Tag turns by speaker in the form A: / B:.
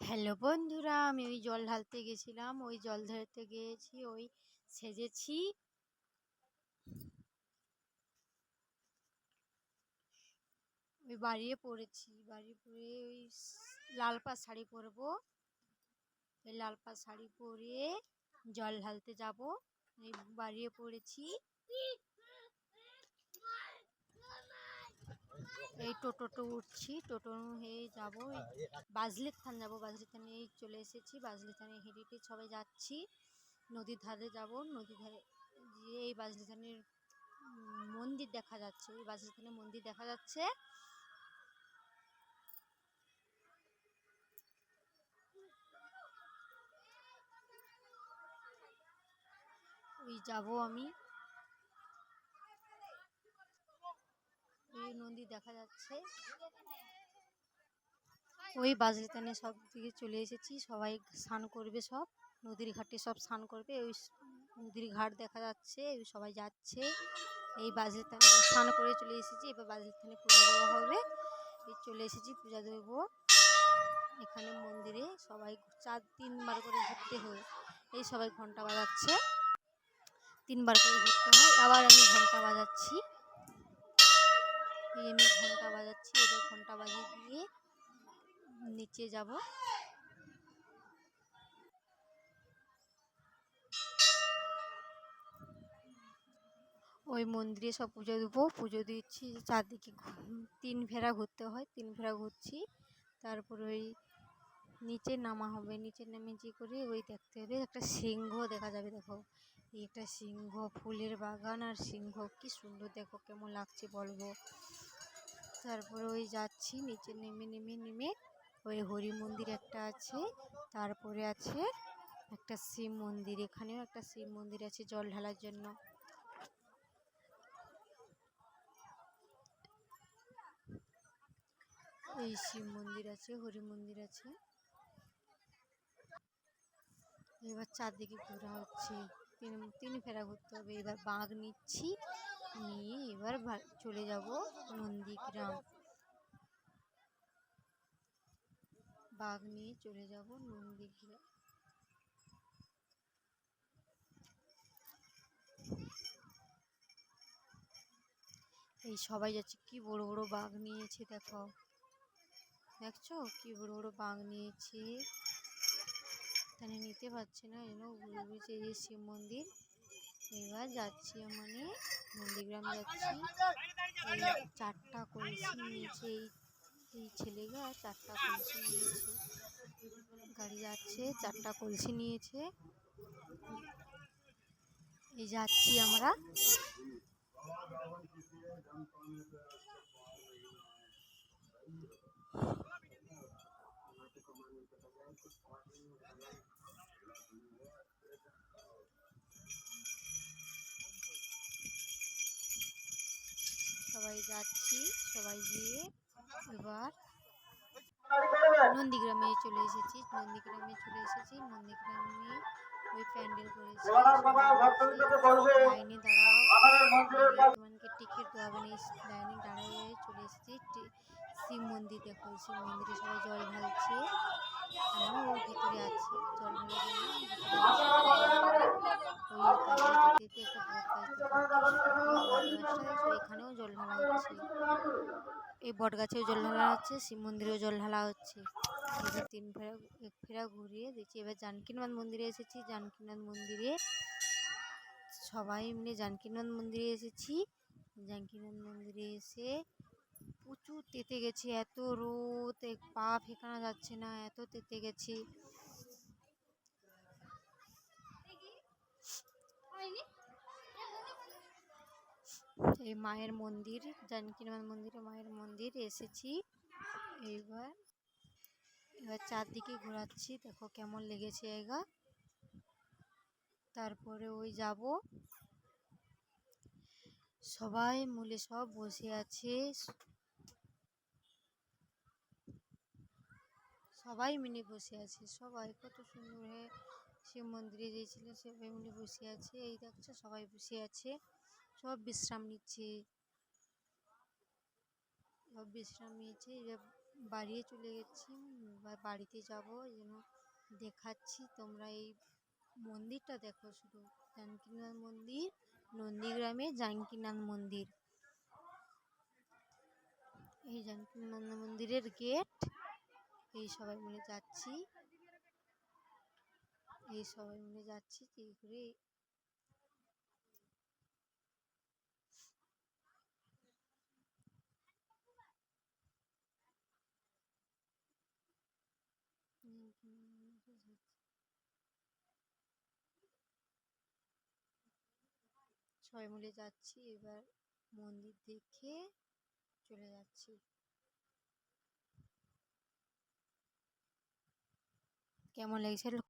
A: Hello বন্ধুরা, আমি ওই জল ঢালতে গেছিলাম, ওই জল ঢালতে গিয়েছি, ওই সেজেছি। ওই বাড়িয়ে পড়েছি বাড়ি পরে ওই লাল পাড় শাড়ি পরবো। ওই লাল পাড় শাড়ি পরে জল ঢালতে যাব, এই বাড়িয়ে পড়েছি। এই টোটোটো উঠছি, টোটো হয়ে যাব। বাজলের থান যাব বাজলের থানে এই চলে এসেছি বাজলের থানে হেঁটে হেঁটে সবাই যাচ্ছি। নদীর ধারে যাব, নদীর ধারে গিয়ে এই বাজলি থানের মন্দির দেখা যাচ্ছে, ওই বাজলি থানের মন্দির দেখা যাচ্ছে। ওই যাব আমি। ওই নদী দেখা যাচ্ছে। ওই বাজরিতানে সব দিকে চলে এসেছি। সবাই স্নান করবে সব। নদীর ঘাটে সব স্নান করবে। ওই নদীর ঘাট দেখা যাচ্ছে। সবাই যাচ্ছে। এই বাজরিতানে স্নান করে চলে এসেছি। এবার বাজরিতানে পূজা দেওয়া হবে। এই চলে এসেছি পূজা দেবো। এখানে মন্দিরে সবাই চার, তিনবার করে ঘুরতে হয়। এই সবাই ঘণ্টা বাজাচ্ছে। তিনবার করে ঘুরতে হয়। আবার আমি ঘণ্টা বাজাচ্ছি। এই আমি ঘণ্টা বাজাচ্ছি, এবার ঘণ্টা বাজিয়ে দিয়ে নিচে যাব। ওই মন্দিরে সব পুজো দেবো, পুজো দিচ্ছি, চারদিকে তিন ফেরা ঘুরতে হয়, তিন ফেরা ঘুরছি। তারপর ওই নিচে নামা হবে, নিচে নেমে যে করে ওই দেখতে হবে, একটা সিংহ দেখা যাবে, দেখো। একটা সিংহ, ফুলের বাগান আর সিংহ, কি সুন্দর দেখো, কেমন লাগছে বলব। তারপরে ওই যাচ্ছি, নিচে নেমে নেমে নেমে ওই হরি মন্দির একটা আছে, তারপরে আছে একটা শিব মন্দির, এখানেও একটা শিব মন্দির আছে জল ঢালার জন্য। এই শিব মন্দির আছে, হরি মন্দির আছে। এবার চারদিকে ঘোরা হচ্ছে, তিন তিন ফেরা ঘুরতে হবে, এবার বাঘ নিচ্ছি। নিয়ে এবার চলে যাব নন্দীগ্রাম। বাঘ নিয়ে চলে যাব নন্দীগ্রাম। এই সবাই যাচ্ছে, কি বড় বড় বাঘ নিয়েছে দেখো। দেখছ? কি বড় বড় বাঘ নিয়েছে। এখানে নিতে পারছে না যেন ঘুরে এই শিব মন্দির। এবার যাচ্ছি মানে নন্দীগ্রাম যাচ্ছি। চারটা কলসি নিয়েছে এই ছেলেগা চারটা কলসি নিয়েছে। গাড়ি যাচ্ছে, চারটা কলসি নিয়েছে। এই যাচ্ছি আমরা। সবাই যাচ্ছি সবাই গিয়ে। এবার নন্দীগ্রামে চলে এসেছি নন্দীগ্রামে চলে এসেছি নন্দীগ্রামে ওই প্যান্ডেল করেছি। লাইনে দাঁড়াও। তোমাকে টিকিট দেওয়া হবে না লাইনে দাঁড়িয়ে চলে এসেছি। শিব মন্দির দেখো শিব মন্দিরে সবাই জল ঢালছে। আমিও ওর ভিতরে আছি জল ঢালার এই বট গাছেও জল ঢালা হচ্ছে, শিব মন্দিরেও জল ঢালা হচ্ছে। এবার তিন ফেরা, এক ফেরা ঘুরিয়ে দেখছি এবার জানকীনাথ মন্দিরে এসেছি। জানকীনাথ মন্দিরে সবাই মিলে জানকীনাথ মন্দিরে এসেছি। জানকীনাথ মন্দিরে এসে প্রচুর তেতে গেছি, এত রোদ পা ফেকানো যাচ্ছে না, এত তেতে গেছি। এই মায়ের মন্দির, জানকীনাথ মন্দিরে মায়ের মন্দির, এসেছি। এইবার, এবার চারদিকে ঘোরাচ্ছি, দেখো কেমন লেগেছে জায়গা। তারপরে ওই যাব। সবাই মিলে সব বসে আছে। সবাই মিলে বসে আছে। সবাই কত সুন্দর হয়ে, শিব মন্দিরে গিয়েছিল সবাই মিলে বসে আছে। এই দেখছ, সবাই বসে আছে। সব বিশ্রাম নিচ্ছে। সব বিশ্রাম নিয়েছে এবার বাড়িয়ে চলে গেছি বাড়িতে যাব জন্য দেখাচ্ছি। তোমরা এই মন্দিরটা দেখো শুধু, জানকীনাথ মন্দির, নন্দীগ্রামে জানকীনাথ মন্দির। এই জানকীনাথ মন্দিরের গেট, এই সবাই মিলে যাচ্ছি। এই সবাই মিলে যাচ্ছি এই করে সবাই মিলে যাচ্ছি এবার মন্দির দেখে চলে যাচ্ছি। কেমন লাগছে?